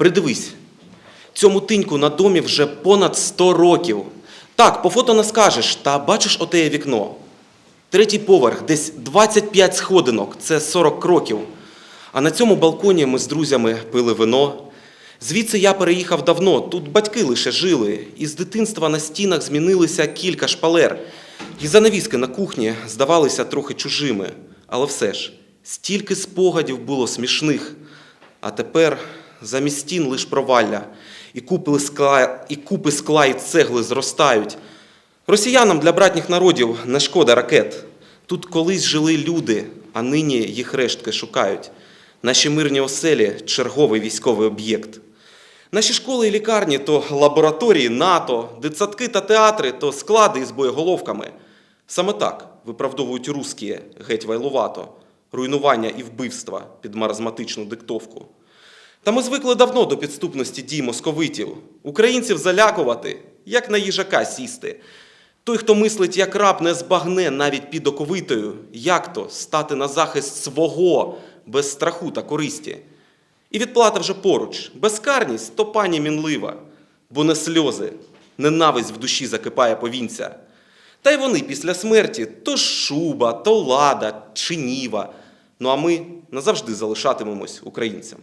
Придивись, цьому тиньку на домі вже понад 100 років. Так, по фото не скажеш, та бачиш отеє вікно. Третій поверх, десь 25 сходинок, це 40 кроків. А на цьому балконі ми з друзями пили вино. Звідси я переїхав давно, тут батьки лише жили, і з дитинства на стінах змінилися кілька шпалер. І занавіски на кухні здавалися трохи чужими. Але все ж, стільки спогадів було смішних. А тепер замість стін лиш провалля, і купи скла, і купи скла і цегли зростають. Росіянам для братніх народів не шкода ракет. Тут колись жили люди, а нині їх рештки шукають. Наші мирні оселі черговий військовий об'єкт. Наші школи і лікарні то лабораторії НАТО, дитсадки та театри то склади із боєголовками. Саме так виправдовують русські геть вайлувато, руйнування і вбивства під маразматичну диктовку. Та ми звикли давно до підступності дій московитів. Українців залякувати, як на їжака сісти. Той, хто мислить як раб, не збагне навіть під оковитою, як то стати на захист свого без страху та користі. І відплата вже поруч. Безкарність то пані мінлива, бо не сльози, ненависть в душі закипає повінця. Та й вони після смерті то шуба, то лада чи ніва. Ну а ми назавжди залишатимемось українцями.